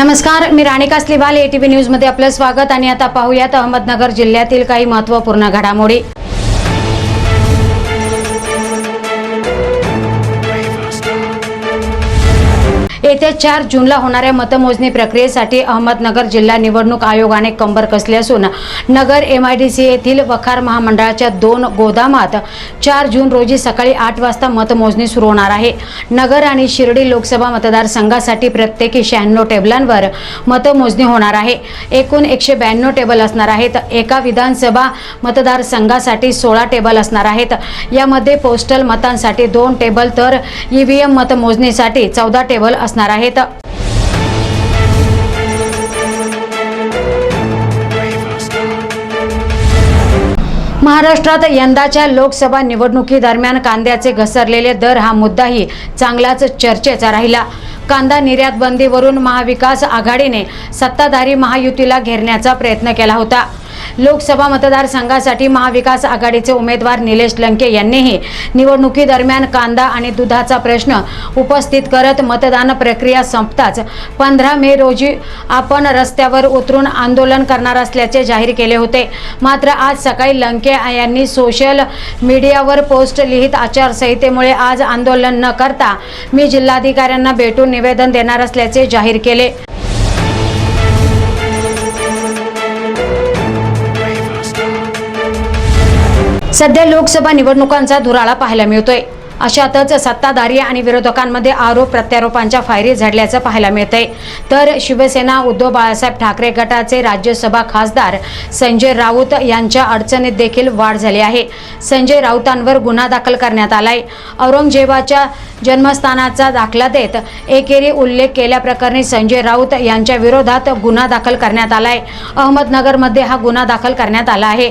नमस्कार मी राणिका स्लिवाल एटीव्ही न्यूजमध्ये आपलं स्वागत आणि आता पाहूयात अहमदनगर जिल्ह्यातील काही महत्त्वपूर्ण घडामोडी. येत्या चार जूनला होणाऱ्या मतमोजणी प्रक्रियेसाठी अहमदनगर जिल्हा निवडणूक आयोगाने कंबर कसली असून Nagar M I D C येथील वखार महामंडळाच्या दोन गोदामात चार जून रोजी सकाळी आठ वाजता मतमोजणी सुरू होणार आहे. नगर आणि शिर्डी लोकसभा मतदारसंघासाठी प्रत्येकी शहाण्णव टेबलांवर मतमोजणी होणार आहे. एकूण एकशे ब्याण्णव टेबल असणार आहेत. एका विधानसभा मतदारसंघासाठी सोळा टेबल असणार आहेत. यामध्ये पोस्टल मतांसाठी दोन टेबल तर ईव्हीएम मतमोजणीसाठी चौदा टेबल असणार आहेत. महाराष्ट्रात यंदाच्या लोकसभा निवडणुकीदरम्यान कांद्याचे घसरलेले दर हा मुद्दाही चांगलाच चर्चेचा राहिला. कांदा निर्यात बंदीवरून महाविकास आघाडीने सत्ताधारी महायुतीला घेरण्याचा प्रयत्न केला होता. लोकसभा मतदारसंघासाठी महाविकास आघाडीचे उमेदवार निलेश लंके यांनीही निवडणुकीदरम्यान कांदा आणि दुधाचा प्रश्न उपस्थित करत मतदान प्रक्रिया संपताच पंधरा मे रोजी आपण रस्त्यावर उतरून आंदोलन करणार असल्याचे जाहीर केले होते. मात्र आज सकाळी लंके यांनी सोशल मीडियावर पोस्ट लिहित आचारसंहितेमुळे आज आंदोलन न करता मी जिल्हाधिकाऱ्यांना भेटून निवेदन देणार असल्याचे जाहीर केले. सध्या लोकसभा निवडणुकांचा धुराळा पाहायला मिळतोय. अशातच सत्ताधारी आणि विरोधकांमध्ये आरोप प्रत्यारोपांच्या फायरी झडल्याचं पाहायला मिळतंय. तर शिवसेना उद्धव बाळासाहेब ठाकरे गटाचे राज्यसभा खासदार संजय राऊत यांच्या अडचणीत देखील वाढ झाली आहे. संजय राऊतांवर गुन्हा दाखल करण्यात आलाय. औरंगजेबाच्या जन्मस्थानाचा दाखला देत एकेरी उल्लेख केल्याप्रकरणी संजय राऊत यांच्या विरोधात गुन्हा दाखल करण्यात आलाय. अहमदनगरमध्ये हा गुन्हा दाखल करण्यात आला आहे.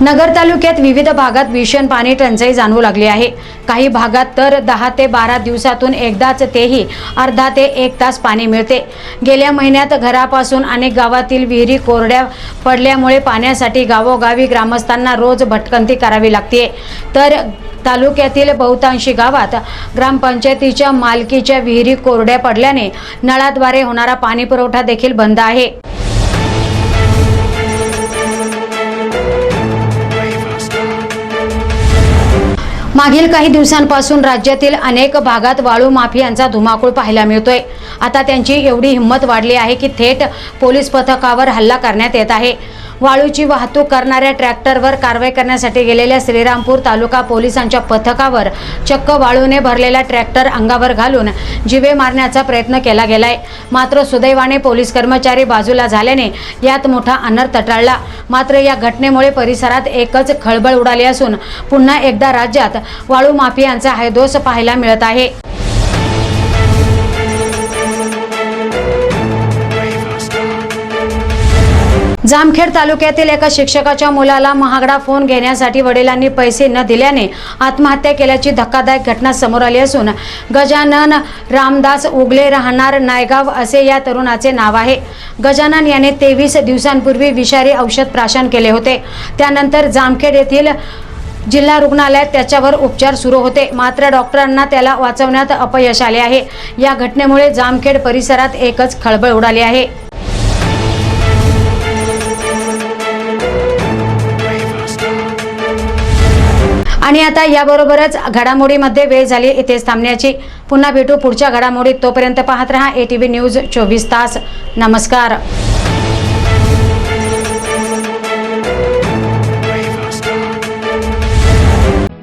Nagar तालुक्यात विविध भागात भीषण पाणी टंचाई जाणवू लागली आहे. काही भागात तर दहा ते बारा दिवसातून एकदाच तेही अर्धा ते एक तास पाणी मिळते. गेल्या महिन्यात घरापासून अनेक गावातील विहिरी कोरड्या पडल्यामुळे पाण्यासाठी गावोगावी ग्रामस्थांना रोज भटकंती करावी लागते. तर तालुक्यातील बहुतांशी गावात ग्रामपंचायतीच्या मालकीच्या विहिरी कोरड्या पडल्याने नळाद्वारे होणारा पाणी पुरवठा देखील बंद आहे. मागील काही दिवसांपासून राज्यातील अनेक भागात वाळू माफियांचा धुमाकूळ पाहायला मिळतोय. आता त्यांची एवढी हिंमत वाढली आहे की थेट पोलीस पथकावर हल्ला करण्यात येत आहे. वाळूची वाहतूक करणाऱ्या ट्रॅक्टरवर कारवाई करण्यासाठी गेलेल्या श्रीरामपूर तालुका पोलिसांच्या पथकावर चक्क वाळूने भरलेला ट्रॅक्टर अंगावर घालून जिवे मारण्याचा प्रयत्न केला गेलाय. मात्र सुदैवाने पोलीस कर्मचारी बाजूला झाल्याने यात मोठा अनर्थ टळला. मात्र या घटनेमुळे परिसरात एकच खळबळ उडाली असून पुन्हा एकदा राज्यात वाळू माफियांचा हैदोस पाहायला मिळत आहे. जामखेड तालुक्यातील एका शिक्षकाच्या मुलाला महागडा फोन घेण्यासाठी वडिलांनी पैसे न दिल्याने आत्महत्या केल्याची धक्कादायक घटना समोर आली असून गजानन रामदास उगले राहणार नायगाव असे या तरुणाचे नाव आहे. गजानन याने तेवीस दिवसांपूर्वी विषारी औषध प्राशन केले होते. त्यानंतर जामखेड येथील जिल्हा रुग्णालयात त्याच्यावर उपचार सुरू होते. मात्र डॉक्टरांना त्याला वाचवण्यात अपयश आले आहे. या घटनेमुळे जामखेड परिसरात एकच खळबळ उडाली आहे. आणि आता याबरोबरच घडामोडीमध्ये वेळ झाली इथेच थांबण्याची. पुन्हा भेटू पुढच्या घडामोडीत. तोपर्यंत पाहत रहा ए टी व्ही न्यूज चोवीस तास. नमस्कार.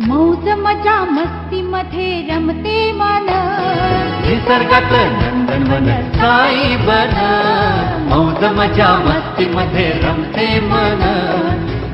मौज मजा मस्ती मध्ये रमते मन. निसर्गात नंदनवन साई बन. मौज मजा मस्ती मध्ये रमते मन.